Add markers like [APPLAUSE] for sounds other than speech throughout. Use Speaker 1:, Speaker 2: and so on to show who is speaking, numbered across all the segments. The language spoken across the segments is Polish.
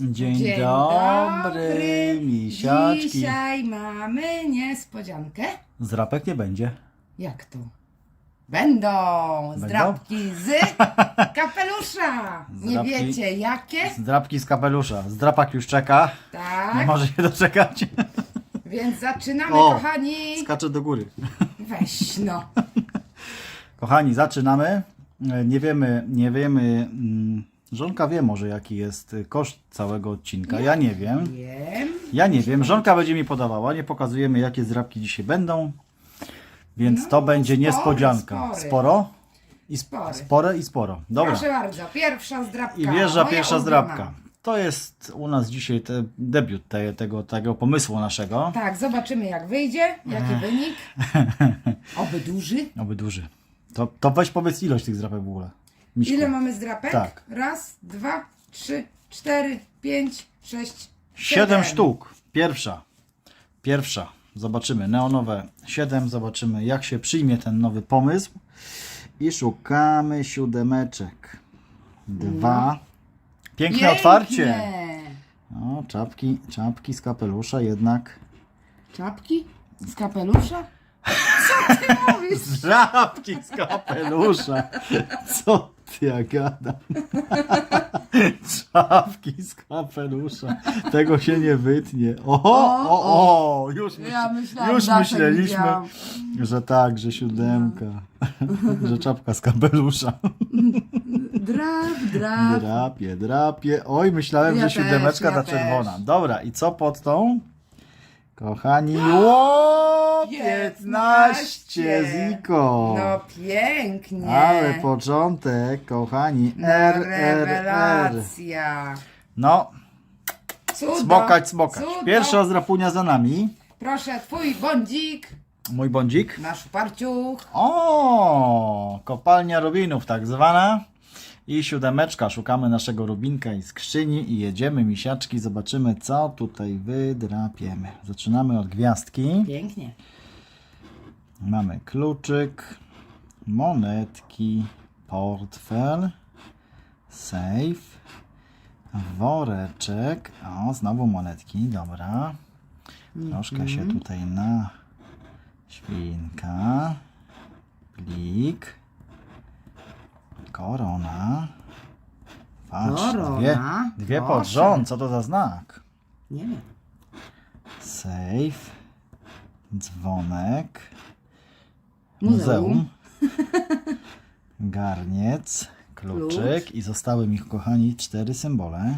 Speaker 1: Dzień,
Speaker 2: Dzień
Speaker 1: dobry,
Speaker 2: dobry.
Speaker 1: misiaczki.
Speaker 2: Dzisiaj mamy niespodziankę.
Speaker 1: Zdrapek nie będzie.
Speaker 2: Jak to? Będą zdrabki z [LAUGHS] kapelusza. Nie wiecie jakie?
Speaker 1: Zdrapki z kapelusza. Zdrapak już czeka. Nie
Speaker 2: Tak,
Speaker 1: może się doczekać.
Speaker 2: więc zaczynamy
Speaker 1: O.
Speaker 2: kochani.
Speaker 1: Skacze do góry.
Speaker 2: Weź no. [LAUGHS]
Speaker 1: Kochani, zaczynamy. E, Nie wiemy, nie wiemy. mm, Żonka wie może jaki jest y, koszt całego odcinka. Ja nie wiem.
Speaker 2: Wiem.
Speaker 1: Ja nie wiem. Żonka będzie mi podawała. Nie pokazujemy jakie zdrapki dzisiaj będą. Więc
Speaker 2: No,
Speaker 1: to będzie
Speaker 2: spory,
Speaker 1: niespodzianka.
Speaker 2: spory.
Speaker 1: Sporo? I sp-
Speaker 2: Spory.
Speaker 1: spore i sporo. Dobra.
Speaker 2: Proszę bardzo, pierwsza zdrabka.
Speaker 1: I wjeżdża
Speaker 2: moja
Speaker 1: pierwsza
Speaker 2: ulubiona.
Speaker 1: zdrabka. To jest u nas dzisiaj te, debiut te, tego, tego pomysłu naszego.
Speaker 2: Tak, zobaczymy jak wyjdzie, jaki wynik. [LAUGHS] Oby duży.
Speaker 1: Oby duży. To, to weź powiedz ilość tych zdrapek w ogóle. Miśku.
Speaker 2: Ile mamy zdrapek?
Speaker 1: Tak.
Speaker 2: Raz, dwa, trzy, cztery, pięć, sześć,
Speaker 1: Siedem sztuk. Pierwsza. Pierwsza. Zobaczymy. Neonowe 7. Zobaczymy jak się przyjmie ten nowy pomysł. I szukamy siódemeczek. Dwa. Piękne
Speaker 2: Pięknie.
Speaker 1: otwarcie. O, czapki, czapki z kapelusza jednak.
Speaker 2: Czapki? Z kapelusza? Co ty [LAUGHS] mówisz?
Speaker 1: Żabki z kapelusza. Co ty ja gadam? Żabki [LAUGHS] z kapelusza. Tego się nie wytnie. O, o, o, już, myśl,
Speaker 2: Ja myślałam,
Speaker 1: już myśleliśmy,
Speaker 2: widziałam.
Speaker 1: że tak, że siódemka, że czapka z kapelusza. [LAUGHS]
Speaker 2: Drap, drap.
Speaker 1: Drapie, drapie. Oj, myślałem,
Speaker 2: Ja
Speaker 1: że siódemeczka
Speaker 2: też, ja
Speaker 1: ta czerwona.
Speaker 2: też.
Speaker 1: Dobra, i co pod tą? Kochani, ło, 15 ziko.
Speaker 2: No pięknie.
Speaker 1: Ale początek, kochani,
Speaker 2: no,
Speaker 1: R, R, R.
Speaker 2: rewelacja.
Speaker 1: No,
Speaker 2: Cudo,
Speaker 1: smokać, smokać.
Speaker 2: cudo.
Speaker 1: Pierwsza zdrapunia za nami.
Speaker 2: Proszę, twój bądzik.
Speaker 1: Mój bądzik.
Speaker 2: Nasz parciuch.
Speaker 1: O, kopalnia rubinów tak zwana. I siódemeczka. Szukamy naszego rubinka i skrzyni i jedziemy, misiaczki. Zobaczymy, co tutaj wydrapiemy. Zaczynamy od gwiazdki.
Speaker 2: Pięknie.
Speaker 1: Mamy kluczyk, monetki, portfel, safe, woreczek. O, znowu monetki, dobra. Troszkę się tutaj na świnka, plik, korona. Patrz,
Speaker 2: Korona,
Speaker 1: dwie, dwie pod
Speaker 2: proszę.
Speaker 1: rząd, co to za znak?
Speaker 2: Nie wiem.
Speaker 1: Safe, dzwonek,
Speaker 2: Muzeum.
Speaker 1: muzeum, [LAUGHS] garniec, kluczyk
Speaker 2: Klucz.
Speaker 1: i zostały mi, kochani, cztery symbole.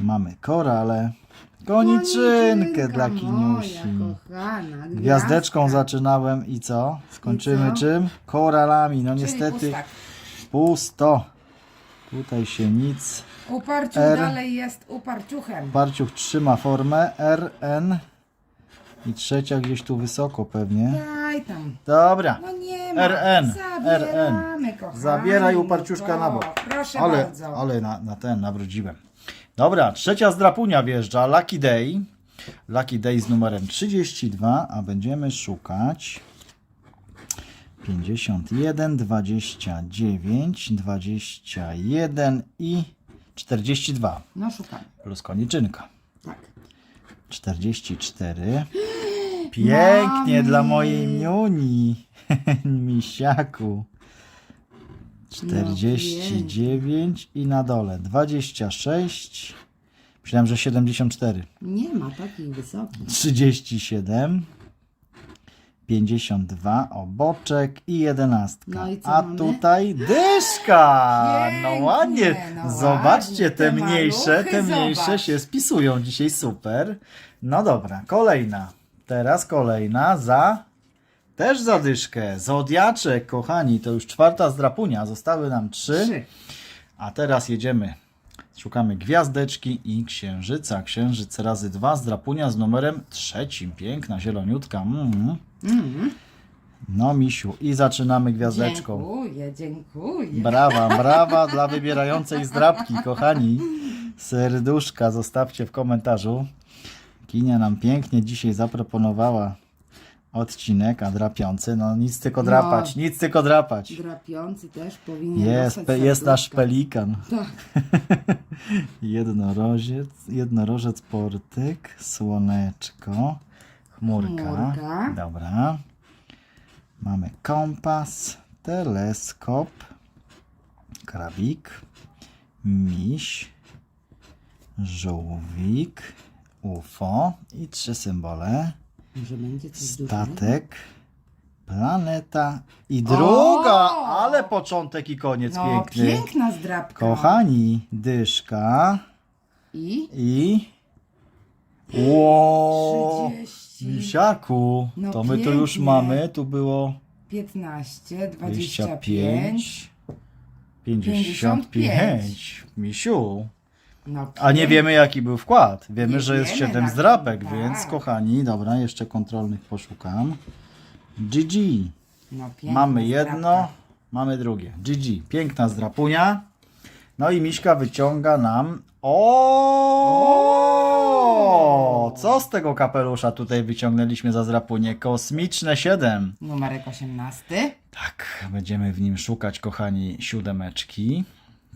Speaker 1: Mamy korale, koniczynkę dla Kiniusi.
Speaker 2: Moja kochana.
Speaker 1: Gwiazdeczką
Speaker 2: gwiazdka.
Speaker 1: zaczynałem i co? Skończymy
Speaker 2: I co?
Speaker 1: czym? Koralami. No
Speaker 2: Czyli
Speaker 1: niestety
Speaker 2: pustak.
Speaker 1: Pusto. Tutaj się nic.
Speaker 2: Uparciuch
Speaker 1: R.
Speaker 2: dalej jest uparciuchem.
Speaker 1: Parciuch trzyma formę RN i trzecia gdzieś tu wysoko pewnie.
Speaker 2: Daj tam.
Speaker 1: Dobra.
Speaker 2: No nie ma.
Speaker 1: RN,
Speaker 2: Zabieramy, kochani.
Speaker 1: Zabieraj uparciuszka na bok.
Speaker 2: Proszę
Speaker 1: Ale,
Speaker 2: bardzo.
Speaker 1: ale na, na ten nawróciłem. Dobra, trzecia zdrapunia wjeżdża. Lucky Day. Lucky Day z numerem 32, a będziemy szukać 51, 29, 21 i 42
Speaker 2: No szukamy.
Speaker 1: plus koniczynka.
Speaker 2: Tak.
Speaker 1: 44. [GASPS] Pięknie
Speaker 2: Mamy.
Speaker 1: dla mojej miuni. [LAUGHS] Misiaku. 49 i na dole 26. Myślałem, że 74.
Speaker 2: Nie ma takich wysokich.
Speaker 1: 37. 52 oboczek i 11.
Speaker 2: No i co
Speaker 1: A
Speaker 2: mamy?
Speaker 1: tutaj dyszka. No
Speaker 2: Pięknie,
Speaker 1: ładnie.
Speaker 2: no
Speaker 1: Zobaczcie,
Speaker 2: ładnie,
Speaker 1: te
Speaker 2: te
Speaker 1: mniejsze,
Speaker 2: maluchy,
Speaker 1: te mniejsze
Speaker 2: zobacz.
Speaker 1: się spisują dzisiaj super. No dobra, kolejna. Teraz kolejna za też za dyszkę. Zodiaczek, kochani, to już czwarta zdrapunia. Zostały nam trzy.
Speaker 2: Trzy.
Speaker 1: A teraz jedziemy. Szukamy gwiazdeczki i księżyca. Księżyc razy dwa, zdrapunia z numerem trzecim. Piękna, zieloniutka. Mm.
Speaker 2: Mhm.
Speaker 1: No, misiu. I zaczynamy gwiazdeczką.
Speaker 2: Dziękuję, dziękuję.
Speaker 1: Brawa, brawa dla wybierającej zdrapki, kochani. Serduszka zostawcie w komentarzu. Kinia nam pięknie dzisiaj zaproponowała odcinek, a drapiący, no nic tylko
Speaker 2: No.
Speaker 1: drapać, nic tylko drapać.
Speaker 2: Drapiący też powinien
Speaker 1: Jest, pe, jest nasz pelikan.
Speaker 2: Tak. [LAUGHS]
Speaker 1: Jednorożec, jednorożec portyk, słoneczko, chmurka.
Speaker 2: Chmurka.
Speaker 1: Dobra. Mamy kompas, teleskop, krabik, miś, żółwik, UFO i trzy symbole.
Speaker 2: Może będzie coś dużego?
Speaker 1: Statek, planeta i druga,
Speaker 2: O!
Speaker 1: ale początek i koniec
Speaker 2: No,
Speaker 1: piękny.
Speaker 2: piękna zdrabka.
Speaker 1: Kochani, dyszka
Speaker 2: I?
Speaker 1: i... Ło!
Speaker 2: 30,
Speaker 1: Misiaku,
Speaker 2: No
Speaker 1: to my to już
Speaker 2: pięknie.
Speaker 1: mamy, tu było
Speaker 2: 15, 25.
Speaker 1: 25, 55. Misiu.
Speaker 2: No,
Speaker 1: A nie
Speaker 2: pięknie.
Speaker 1: wiemy jaki był wkład. Wiemy,
Speaker 2: Nie
Speaker 1: że jest
Speaker 2: wiemy,
Speaker 1: 7
Speaker 2: na
Speaker 1: zdrapek,
Speaker 2: pewno,
Speaker 1: więc
Speaker 2: tak.
Speaker 1: kochani, dobra, jeszcze kontrolnych poszukam. GG.
Speaker 2: No, piękna
Speaker 1: Mamy jedno,
Speaker 2: zdrabka.
Speaker 1: mamy drugie. GG. Piękna zdrapunia. No i Miśka wyciąga nam. O! Co z tego kapelusza tutaj wyciągnęliśmy za zdrapunię? Kosmiczne 7.
Speaker 2: Numerek 18.
Speaker 1: Tak, będziemy w nim szukać, kochani, siódemeczki,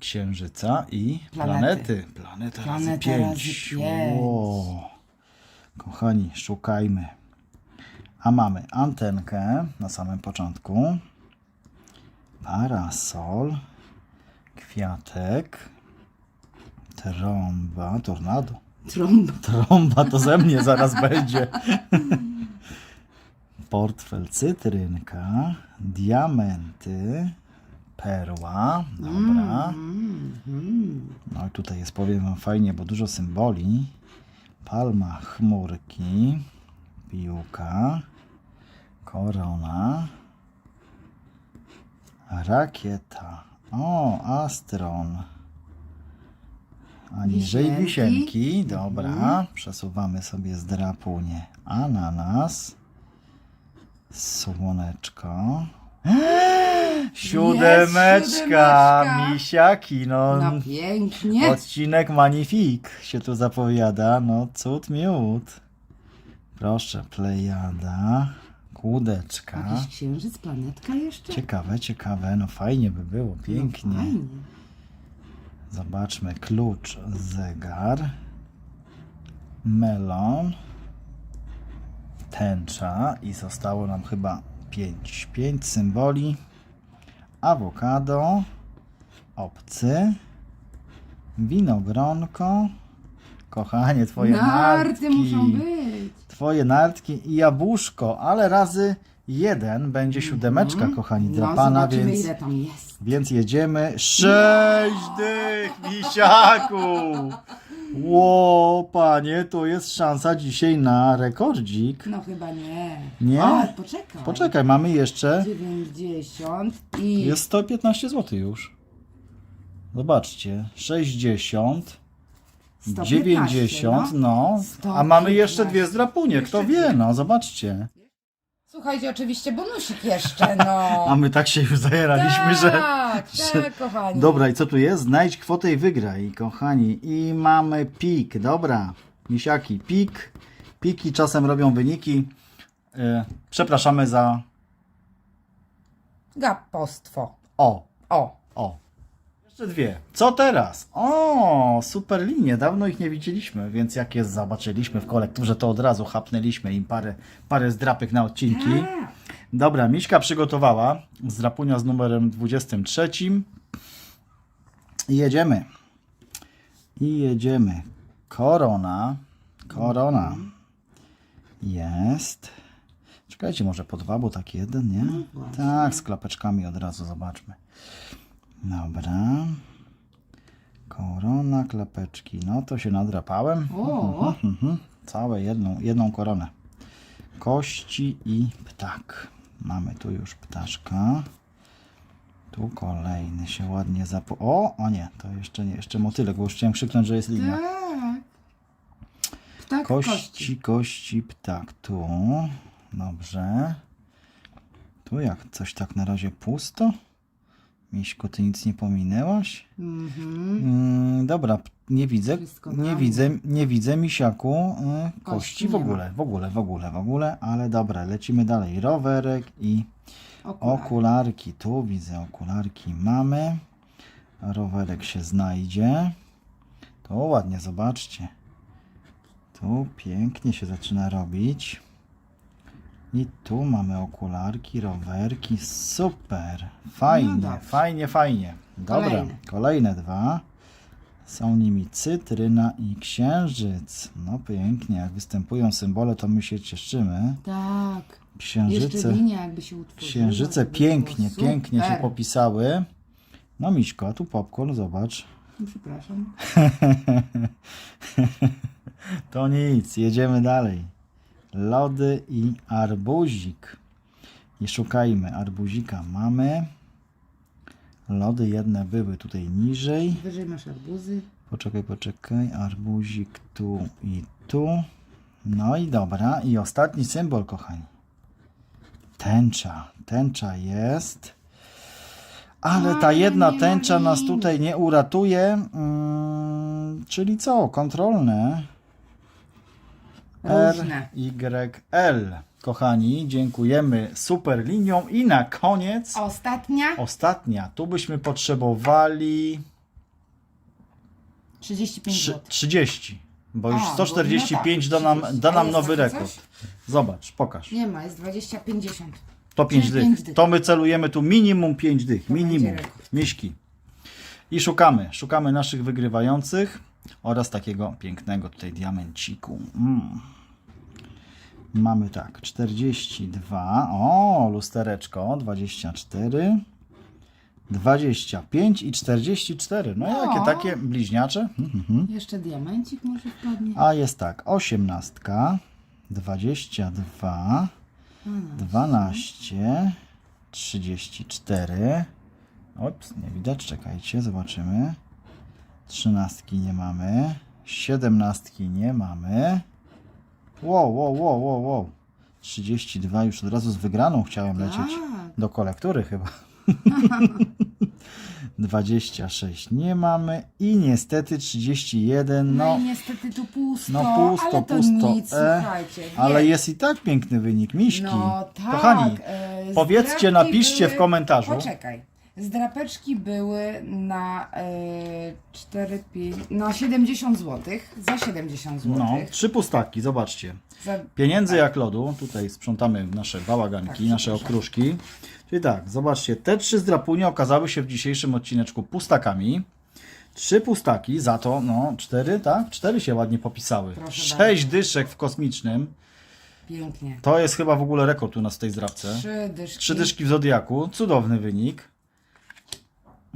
Speaker 1: księżyca i
Speaker 2: Planety.
Speaker 1: planety. Planeta,
Speaker 2: Planeta
Speaker 1: razy 5.
Speaker 2: razy pięć.
Speaker 1: Kochani, szukajmy. A mamy antenkę na samym początku, parasol, kwiatek, trąba, tornado.
Speaker 2: Trąba.
Speaker 1: To ze mnie zaraz będzie. Portfel cytrynka, diamenty, perła, dobra. No i tutaj jest, powiem wam fajnie, bo dużo symboli. Palma chmurki, piłka, korona, rakieta. O, astron. Aniżej
Speaker 2: Wisienki.
Speaker 1: wisienki. Dobra, przesuwamy sobie zdrapunię. Ananas, słoneczko. [GASPS] Siódemeczka,
Speaker 2: siódemeczka.
Speaker 1: misiaki, no.
Speaker 2: no pięknie.
Speaker 1: Odcinek Magnifik się tu zapowiada. No, cud miód. Proszę, plejada, kłódeczka.
Speaker 2: Jakiś księżyc, planetka jeszcze?
Speaker 1: Ciekawe, ciekawe. No fajnie by było, pięknie.
Speaker 2: No, fajnie.
Speaker 1: Zobaczmy, klucz, zegar, melon, tęcza i zostało nam chyba pięć, pięć symboli. Awokado, obcy, winogronko, kochanie, twoje
Speaker 2: Narty
Speaker 1: nartki,
Speaker 2: muszą być.
Speaker 1: twoje nartki i jabłuszko, ale razy jeden będzie siódemeczka, kochani,
Speaker 2: No,
Speaker 1: drapana,
Speaker 2: zobaczymy
Speaker 1: więc...
Speaker 2: ile tam jest.
Speaker 1: Więc jedziemy. Sześć dych, misiaku! Ło, panie, to jest szansa dzisiaj na rekordzik.
Speaker 2: No chyba nie.
Speaker 1: Nie?
Speaker 2: O, poczekaj.
Speaker 1: Poczekaj, mamy jeszcze.
Speaker 2: 90 i...
Speaker 1: Jest 115 zł już. Zobaczcie, 60,
Speaker 2: 115,
Speaker 1: 90,
Speaker 2: no.
Speaker 1: no. A mamy
Speaker 2: 115.
Speaker 1: jeszcze dwie zdrapunie, kto
Speaker 2: Jeszcze
Speaker 1: wie, no, zobaczcie.
Speaker 2: Słuchajcie, oczywiście bonusik jeszcze, no. [LAUGHS]
Speaker 1: A my tak się już zajeraliśmy, że...
Speaker 2: tak,
Speaker 1: że-
Speaker 2: tak, kochani.
Speaker 1: Dobra, i co tu jest? Znajdź kwotę i wygraj, kochani. I mamy pik, dobra. Misiaki, pik. Piki czasem robią wyniki. E, przepraszamy za...
Speaker 2: Gapostwo.
Speaker 1: O,
Speaker 2: O.
Speaker 1: Jeszcze dwie. Co teraz? O, super linie. Dawno ich nie widzieliśmy, więc jak je zobaczyliśmy w kolekturze, to od razu chapnęliśmy im parę, parę zdrapek na odcinki. Dobra, Miśka przygotowała zdrapunia z numerem 23. I jedziemy. I jedziemy. Korona. Korona. Jest. Czekajcie, może po dwa, bo tak jeden, nie?
Speaker 2: właśnie.
Speaker 1: tak, z klapeczkami od razu zobaczmy. Dobra. Korona, klapeczki. No to się nadrapałem.
Speaker 2: O.
Speaker 1: Mhm. Całe jedną, jedną koronę. Kości i ptak. Mamy tu już ptaszka. Tu kolejny się ładnie zapo... O, o nie, to jeszcze nie, jeszcze motylek, bo już chciałem krzyknąć, że jest linia.
Speaker 2: Tak. Ptak
Speaker 1: Kości,
Speaker 2: kości.
Speaker 1: kości, ptak. Tu. Dobrze. Tu jak coś tak na razie pusto. Miśko, ty nic nie pominęłaś?
Speaker 2: Mhm.
Speaker 1: Mm, dobra, nie widzę,
Speaker 2: Wszystko
Speaker 1: nie
Speaker 2: tam.
Speaker 1: widzę, nie widzę misiaku y, kości
Speaker 2: Kości
Speaker 1: w
Speaker 2: nie ma.
Speaker 1: ogóle, w ogóle, w ogóle, w ogóle, ale dobra, lecimy dalej. Rowerek i okularki. Tu widzę okularki mamy. Rowerek się znajdzie. To ładnie, zobaczcie. Tu pięknie się zaczyna robić. I tu mamy okularki, rowerki. Super. Fajnie,
Speaker 2: No
Speaker 1: fajnie, fajnie. Dobra,
Speaker 2: Kolejne.
Speaker 1: kolejne dwa. Są nimi cytryna i księżyc. No pięknie, jak występują symbole, to my się cieszymy.
Speaker 2: Tak.
Speaker 1: Księżyce.
Speaker 2: Linia jakby się utworzyła.
Speaker 1: Księżyce pięknie, pięknie się popisały. No Miśko, a tu popcorn, zobacz.
Speaker 2: Przepraszam. [LAUGHS]
Speaker 1: To nic, jedziemy dalej. Lody i arbuzik. I szukajmy. Arbuzika mamy. Lody jedne były tutaj niżej.
Speaker 2: Wyżej masz arbuzy.
Speaker 1: Poczekaj, poczekaj. Arbuzik tu i tu. No i dobra. I ostatni symbol, kochani. Tęcza. Tęcza jest. Ale ta jedna tęcza nas tutaj nie uratuje. Mm, czyli co? Kontrolne.
Speaker 2: Różne.
Speaker 1: Y, L. Kochani, dziękujemy super linią. I na koniec
Speaker 2: Ostatnia.
Speaker 1: ostatnia. Tu byśmy potrzebowali
Speaker 2: 35
Speaker 1: trzy-
Speaker 2: zł.
Speaker 1: 30. Bo już
Speaker 2: A, bo-
Speaker 1: 145
Speaker 2: no
Speaker 1: da
Speaker 2: tak,
Speaker 1: nam,
Speaker 2: 30.
Speaker 1: da nam nowy
Speaker 2: takie
Speaker 1: rekord.
Speaker 2: coś?
Speaker 1: Zobacz, pokaż.
Speaker 2: Nie ma, jest 20, 50.
Speaker 1: To 5
Speaker 2: Czyli
Speaker 1: dych.
Speaker 2: pięć dych.
Speaker 1: To my celujemy tu minimum 5 dych.
Speaker 2: To będzie
Speaker 1: Minimum.
Speaker 2: rekord.
Speaker 1: Miśki. I szukamy. Szukamy naszych wygrywających oraz takiego pięknego tutaj diamenciku. Mm. Mamy tak, 42. O, lustereczko, 24. 25 i 44. No,
Speaker 2: No.
Speaker 1: jakie takie bliźniacze. Mhm.
Speaker 2: Jeszcze diamencik może wpadnie.
Speaker 1: A jest tak, 18, 22, 12, 34. Ops, nie widać, czekajcie, zobaczymy. 13 nie mamy, 17 nie mamy. Wow, wow, wow, wow, wow. 32 już od razu z wygraną chciałem lecieć.
Speaker 2: Tak.
Speaker 1: Do kolektury chyba. [LAUGHS] 26 nie mamy i niestety 31,
Speaker 2: No,
Speaker 1: no,
Speaker 2: i niestety tu pusto.
Speaker 1: no pusto,
Speaker 2: ale to
Speaker 1: pusto,
Speaker 2: nic,
Speaker 1: e, ale jest i tak piękny wynik, miśki.
Speaker 2: No tak.
Speaker 1: Kochani,
Speaker 2: e,
Speaker 1: powiedzcie, napiszcie w
Speaker 2: były-
Speaker 1: komentarzu.
Speaker 2: Poczekaj. Zdrapeczki były na e, 4, 5, na 70 zł. Za 70 zł.
Speaker 1: No, trzy pustaki, zobaczcie.
Speaker 2: Za,
Speaker 1: Pieniędzy jak lodu, tutaj sprzątamy nasze bałaganki,
Speaker 2: Tak,
Speaker 1: nasze
Speaker 2: przepraszam.
Speaker 1: okruszki. Czyli tak, zobaczcie, te trzy zdrapunie okazały się w dzisiejszym odcineczku pustakami. Trzy pustaki, za to, no, cztery, tak? Cztery się ładnie popisały.
Speaker 2: Proszę
Speaker 1: Sześć dyszek w kosmicznym.
Speaker 2: pięknie.
Speaker 1: To jest chyba w ogóle rekord u nas w tej zdrapce.
Speaker 2: Trzy dyszki.
Speaker 1: Trzy dyszki w Zodiaku, cudowny wynik.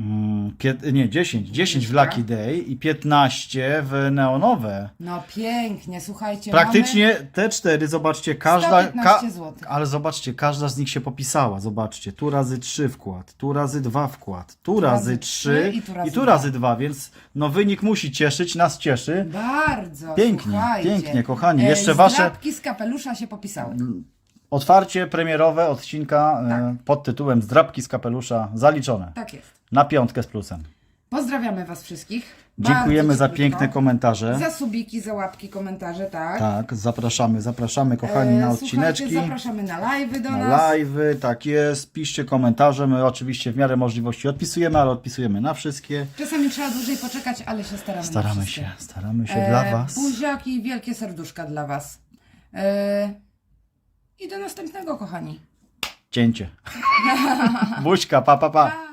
Speaker 1: Mm, pię- nie, 10. 10 w. Lucky Day i 15 w neonowe.
Speaker 2: No pięknie, słuchajcie.
Speaker 1: Praktycznie te cztery, zobaczcie, każda.
Speaker 2: 115 złotych.
Speaker 1: ale zobaczcie, każda z nich się popisała. Zobaczcie, tu razy 3 wkład, tu razy 2 wkład, tu razy
Speaker 2: razy
Speaker 1: 3
Speaker 2: trzy i tu razy
Speaker 1: i tu
Speaker 2: dwa.
Speaker 1: razy 2, więc no wynik musi cieszyć, nas cieszy.
Speaker 2: Bardzo.
Speaker 1: Pięknie,
Speaker 2: słuchajcie.
Speaker 1: pięknie, kochani.
Speaker 2: E,
Speaker 1: Jeszcze wasze-
Speaker 2: Zdrapki z kapelusza się popisały.
Speaker 1: Otwarcie premierowe odcinka
Speaker 2: Tak.
Speaker 1: e, pod tytułem Zdrabki z kapelusza zaliczone.
Speaker 2: Tak jest.
Speaker 1: Na piątkę z plusem.
Speaker 2: Pozdrawiamy Was wszystkich.
Speaker 1: Dziękujemy za piękne komentarze.
Speaker 2: Za subiki, za łapki, komentarze, tak.
Speaker 1: Tak, zapraszamy, zapraszamy kochani
Speaker 2: E,
Speaker 1: na
Speaker 2: słuchajcie,
Speaker 1: odcineczki.
Speaker 2: Zapraszamy na live'y do
Speaker 1: Na
Speaker 2: nas.
Speaker 1: live'y, tak jest. Piszcie komentarze. My oczywiście w miarę możliwości odpisujemy, ale odpisujemy na wszystkie.
Speaker 2: Czasami trzeba dłużej poczekać, ale się staramy. na
Speaker 1: Staramy się, staramy się
Speaker 2: E,
Speaker 1: dla Was.
Speaker 2: Buziaki wielkie serduszka dla Was. E, I do następnego, kochani.
Speaker 1: Cięcie. [LAUGHS] Buźka, pa, pa, pa.
Speaker 2: Pa!